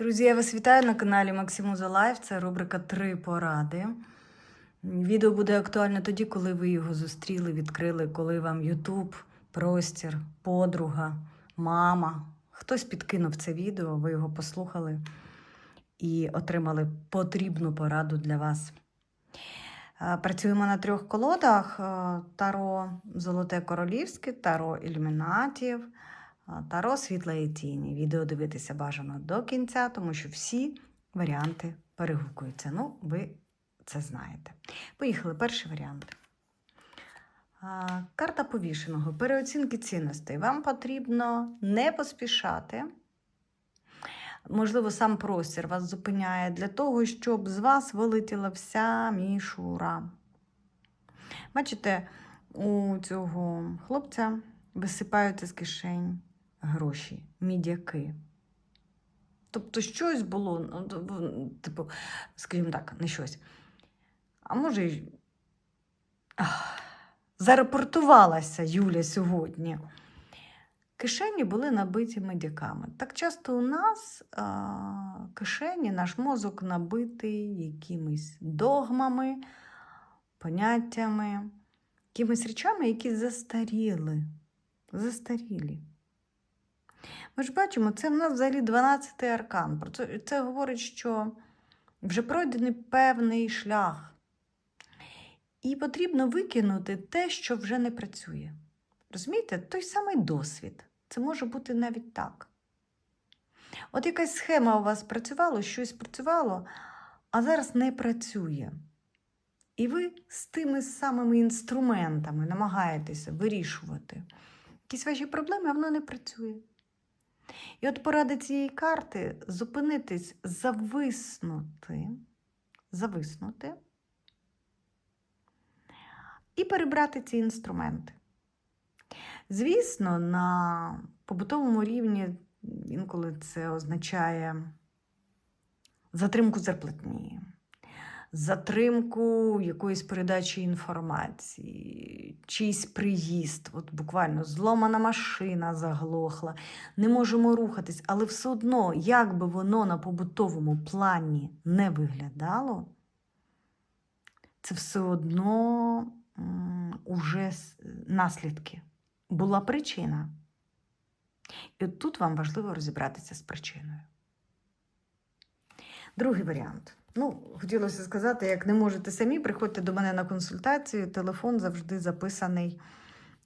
Друзі, я вас вітаю на каналі Максимуза Лайф. Це рубрика Три поради. Відео буде актуальне тоді, коли ви його зустріли, відкрили, коли вам Ютуб, простір, подруга, мама. Хтось підкинув це відео, ви його послухали і отримали потрібну пораду для вас. Працюємо на трьох колодах: Таро Золоте Королівське, Таро Ілюмінатів, Таро Світла і Тіні. Відео дивитися бажано до кінця, тому що всі варіанти перегукуються. Ну, ви це знаєте. Поїхали. Перший варіант. Карта повішеного. Переоцінки цінностей. Вам потрібно не поспішати. Можливо, сам простір вас зупиняє для того, щоб з вас вилетіла вся мішура. Бачите, у цього хлопця висипаються з кишень гроші, мідяки. Тобто щось було, ну, типу, скажімо так, не щось. А може, й- зарепортувалася Юля сьогодні. Кишені були набиті медиками. Так часто у нас а, кишені, наш мозок набитий якимись догмами, поняттями, якимись речами, які застаріли. Застарілі. Ми ж бачимо, це в нас взагалі 12-й аркан. Це, говорить, що вже пройдений певний шлях. І потрібно викинути те, що вже не працює. Розумієте, той самий досвід. Це може бути навіть так. От якась схема у вас працювала, щось працювало, а зараз не працює. І ви з тими самими інструментами намагаєтеся вирішувати якісь ваші проблеми, а воно не працює. І от порада цієї карти зупинитись, зависнути, зависнути і перебрати ці інструменти. Звісно, на побутовому рівні інколи це означає затримку зарплатні, затримку якоїсь передачі інформації, чийсь приїзд, от буквально зломана машина заглохла, не можемо рухатись, але все одно, як би воно на побутовому плані не виглядало, це все одно уже наслідки була причина. І от тут вам важливо розібратися з причиною. Другий варіант. Ну, хотілося сказати, як не можете самі, приходьте до мене на консультацію. Телефон завжди записаний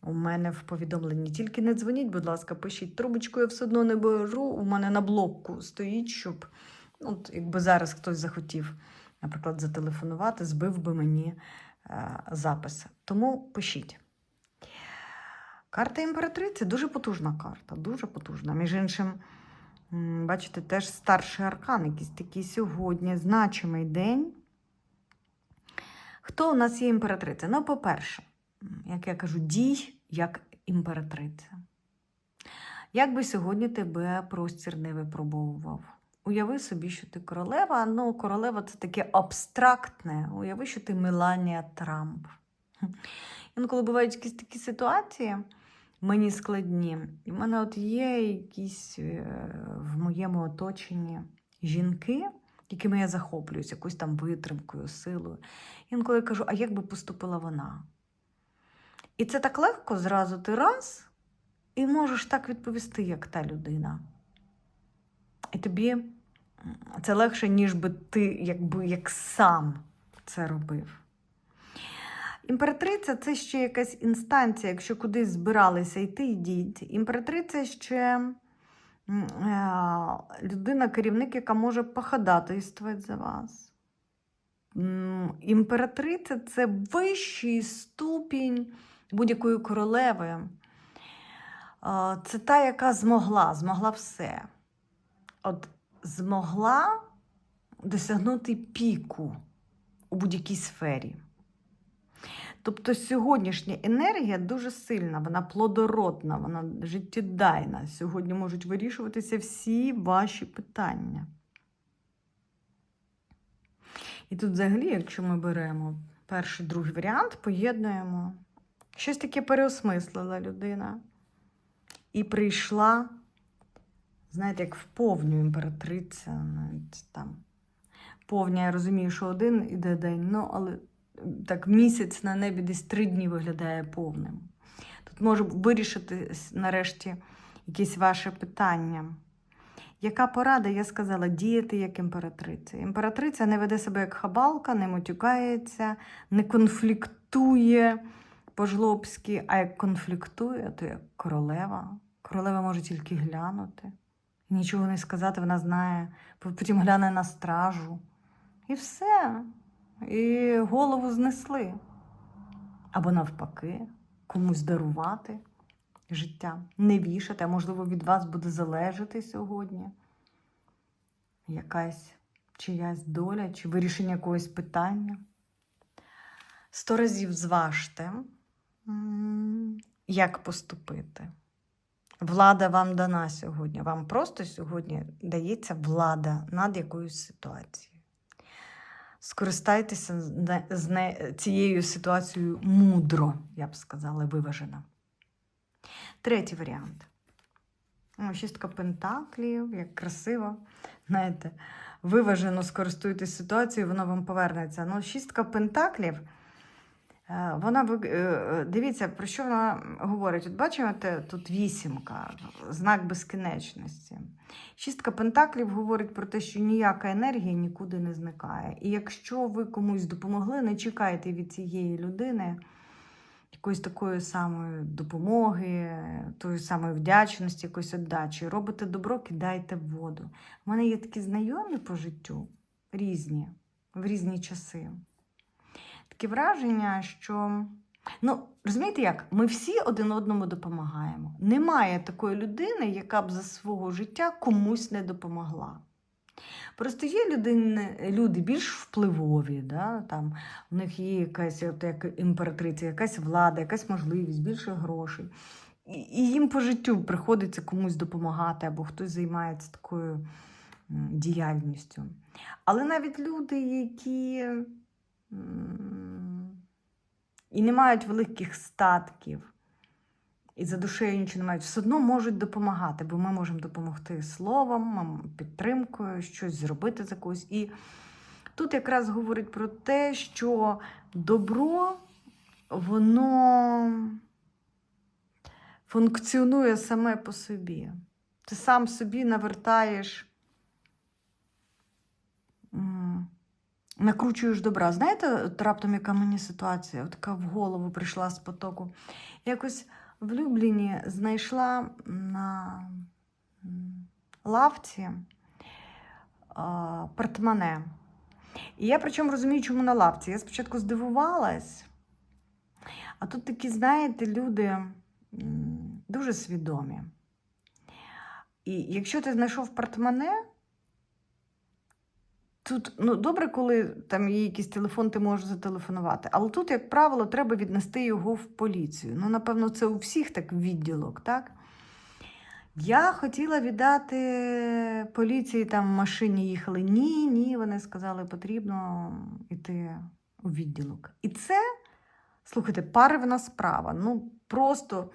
у мене в повідомленні. Тільки не дзвоніть, будь ласка, пишіть. Трубочку я все одно не беру. У мене на блокку стоїть, щоб от, якби зараз хтось захотів, наприклад, зателефонувати, збив би мені е, запис. Тому пишіть. Карта імператриці дуже потужна карта, дуже потужна. Між іншим, бачите, теж старший аркан, якийсь такий сьогодні, значимий день. Хто у нас є імператриця? Ну, по-перше, як я кажу, дій як імператриця. Як би сьогодні тебе простір не випробовував? Уяви собі, що ти королева, ну королева це таке абстрактне. Уяви, що ти Меланія Трамп. Інколи бувають якісь такі ситуації, мені складні. І в мене от є якісь е, в моєму оточенні жінки, якими я захоплююсь, якоюсь там витримкою, силою. Інколи кажу, а як би поступила вона? І це так легко зразу ти раз, і можеш так відповісти, як та людина. І тобі це легше, ніж би ти якби як сам це робив. Імператриця це ще якась інстанція, якщо кудись збиралися йти, йдіть. Імператриця ще е, людина, керівник, яка може походатайствувати за вас. Імператриця це вищий ступінь будь-якої королеви. Е, Це та, яка змогла, змогла все. От змогла досягнути піку у будь-якій сфері. Тобто сьогоднішня енергія дуже сильна, вона плодородна, вона життєдайна. Сьогодні можуть вирішуватися всі ваші питання. І тут, взагалі, якщо ми беремо перший другий варіант, поєднуємо. Щось таке переосмислила людина і прийшла знаєте, як в повню імператриця. навіть Там. Повня, я розумію, що один іде день, ну, але так місяць на небі десь три дні виглядає повним. Тут може вирішити нарешті якесь ваше питання. Яка порада, я сказала, діяти як імператриця. Імператриця не веде себе як хабалка, не матюкається, не конфліктує по-жлобськи, а як конфліктує, то як королева. Королева може тільки глянути, нічого не сказати, вона знає, потім гляне на стражу. І все. І голову знесли. Або навпаки, комусь дарувати життя, не вішати, а можливо, від вас буде залежати сьогодні якась чиясь доля чи вирішення якогось питання. Сто разів зважте, як поступити. Влада вам дана сьогодні. Вам просто сьогодні дається влада над якоюсь ситуацією. Скористайтеся цією ситуацією мудро, я б сказала, виважено. Третій варіант. О, шістка пентаклів, як красиво. Знаєте, виважено скористуйтесь ситуацією, воно вам повернеться. Ну, шістка пентаклів. Е, Вона е, е, дивіться, про що вона говорить. От бачите, тут вісімка, знак безкінечності. Шістка пентаклів говорить про те, що ніяка енергія нікуди не зникає. І якщо ви комусь допомогли, не чекайте від цієї людини якоїсь такої самої допомоги, тої самої вдячності, якоїсь віддачі. Робите добро, кидайте в воду. У мене є такі знайомі по життю, різні, в різні часи. Таке враження, що. Ну, розумієте як? Ми всі один одному допомагаємо. Немає такої людини, яка б за свого життя комусь не допомогла. Просто є людини, люди більш впливові, да? там, в них є якась от як імператриця, якась влада, якась можливість, більше грошей. І, їм по життю приходиться комусь допомагати, або хтось займається такою діяльністю. Але навіть люди, які і не мають великих статків, і за душею нічого не мають, все одно можуть допомагати, бо ми можемо допомогти словом, підтримкою, щось зробити за когось. І тут якраз говорить про те, що добро, воно функціонує саме по собі. Ти сам собі навертаєш, накручуєш добра. Знаєте, от раптом яка мені ситуація, от така в голову прийшла з потоку. Якось в Любліні знайшла на лавці а, портмоне. І я причому розумію, чому на лавці. Я спочатку здивувалась, а тут такі, знаєте, люди дуже свідомі. І якщо ти знайшов портмоне, тут ну, добре, коли там є якийсь телефон, ти можеш зателефонувати. Але тут, як правило, треба віднести його в поліцію. Ну, напевно, це у всіх так відділок, так? Я хотіла віддати поліції, там в машині їхали. Ні, ні, вони сказали, потрібно йти у відділок. І це, слухайте, паривна справа. Ну, просто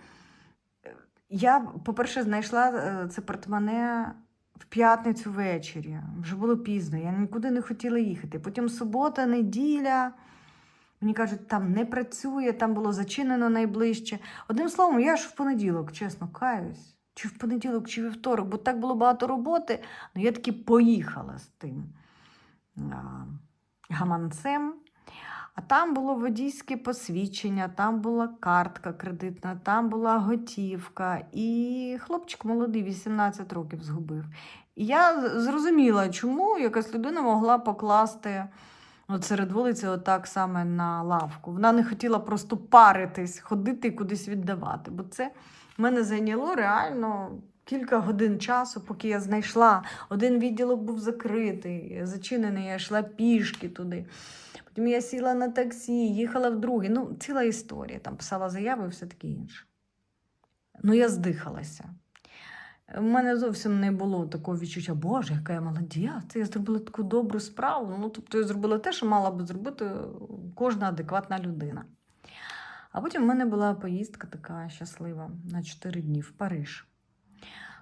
е, я, по-перше, знайшла е, це портмоне в п'ятницю ввечері. Вже було пізно, я нікуди не хотіла їхати. Потім субота, неділя. Мені кажуть, там не працює, там було зачинено найближче. Одним словом, я ж в понеділок, чесно, каюсь. Чи в понеділок, чи вівторок, бо так було багато роботи. Ну, я таки поїхала з тим гаманцем. А там було водійське посвідчення, там була картка кредитна, там була готівка. І хлопчик молодий, 18 років згубив. І я зрозуміла, чому якась людина могла покласти от серед вулиці отак саме на лавку. Вона не хотіла просто паритись, ходити і кудись віддавати. Бо це мене зайняло реально кілька годин часу, поки я знайшла. Один відділок був закритий, зачинений, я йшла пішки туди. Потім я сіла на таксі, їхала в другий. Ну, ціла історія. Там писала заяви і все таке інше. Ну, я здихалася. У мене зовсім не було такого відчуття, Боже, яка я молодець, я зробила таку добру справу. Ну, тобто я зробила те, що мала би зробити кожна адекватна людина. А потім в мене була поїздка така щаслива на 4 дні в Париж.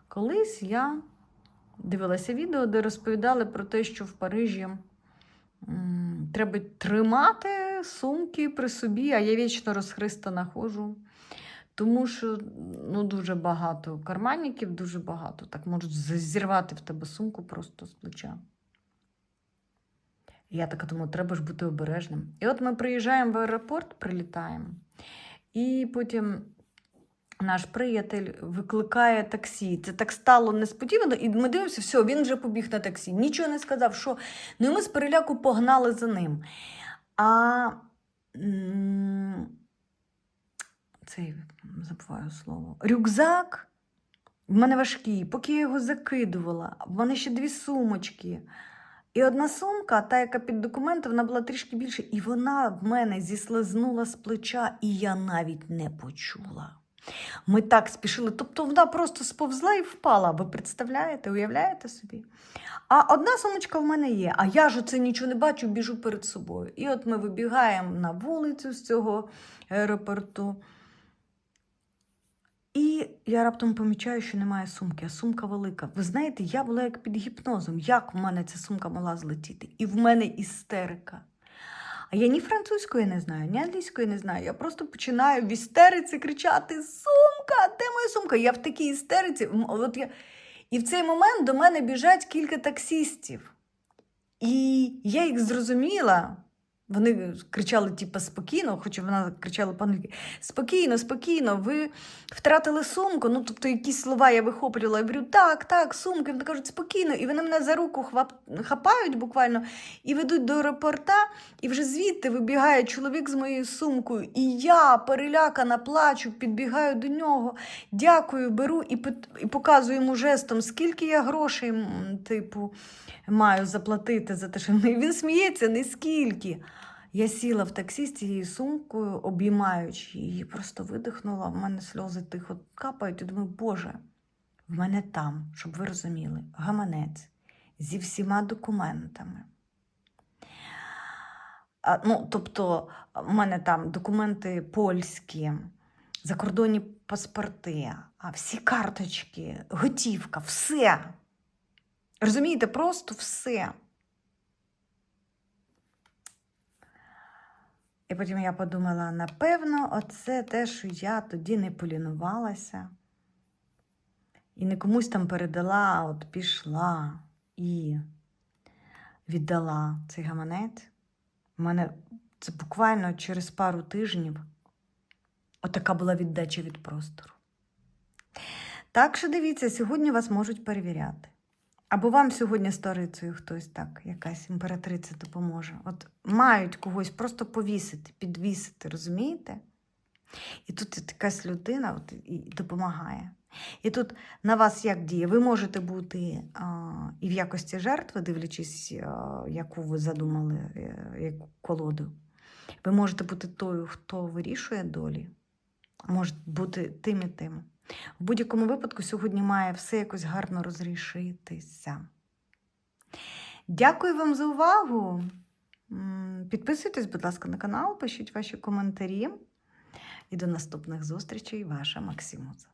Колись я дивилася відео, де розповідали про те, що в Парижі треба тримати сумки при собі, а я вічно розхристана ходжу. Тому що ну, дуже багато карманників, дуже багато. Так можуть зірвати в тебе сумку просто з плеча. Я така думаю, треба ж бути обережним. І от ми приїжджаємо в аеропорт, прилітаємо, і потім наш приятель викликає таксі. Це так стало несподівано, і ми дивимося, все, він вже побіг на таксі. Нічого не сказав, що. Ну і ми з переляку погнали за ним. А цей забуваю слово. Рюкзак в мене важкий, поки я його закидувала, в мене ще дві сумочки. І одна сумка, та, яка під документи, вона була трішки більше, і вона в мене зіслизнула з плеча, і я навіть не почула. Ми так спішили, тобто вона просто сповзла і впала. Ви представляєте, уявляєте собі? А одна сумочка в мене є, а я ж оце нічого не бачу, біжу перед собою. І от ми вибігаємо на вулицю з цього аеропорту. І я раптом помічаю, що немає сумки, а сумка велика. Ви знаєте, я була як під гіпнозом. Як в мене ця сумка могла злетіти? І в мене істерика. А я ні французької не знаю, ні англійської не знаю. Я просто починаю в істериці кричати: Сумка! Де моя сумка? Я в такій істериці. От я... І в цей момент до мене біжать кілька таксістів. І я їх зрозуміла. Вони кричали, типу, спокійно, хоча вона кричала по-англійськи, спокійно, спокійно, ви втратили сумку. Ну, тобто якісь слова я вихоплювала. Я говорю, так, так, сумки. Вони кажуть, спокійно. І вони мене за руку хвап... хапають буквально і ведуть до аеропорта, і вже звідти вибігає чоловік з моєю сумкою. І я перелякана, плачу, підбігаю до нього, дякую, беру і, і показую йому жестом, скільки я грошей, типу, маю заплатити за те, що він сміється, не скільки. Я сіла в таксі з цією сумкою, обіймаючи її, просто видихнула, в мене сльози тихо капають, і думаю, Боже, в мене там, щоб ви розуміли, гаманець зі всіма документами. А, ну, тобто, в мене там документи польські, закордонні паспорти, а всі карточки, готівка, все. Розумієте, просто все. І потім я подумала: напевно, оце те, що я тоді не полінувалася і не комусь там передала, от пішла і віддала цей гаманець. У мене це буквально через пару тижнів отака була віддача від простору. Так що дивіться, сьогодні вас можуть перевіряти. Або вам сьогодні старицею хтось так, якась імператриця допоможе. От мають когось просто повісити, підвісити, розумієте? І тут якась людина от, і допомагає. І тут на вас як діє? Ви можете бути а, і в якості жертви, дивлячись, а, яку ви задумали, е, яку колоду. Ви можете бути тою, хто вирішує долі, може бути тим і тим. В будь-якому випадку сьогодні має все якось гарно розрішитися. Дякую вам за увагу. Підписуйтесь, будь ласка, на канал, пишіть ваші коментарі. І до наступних зустрічей, ваша Максимуза.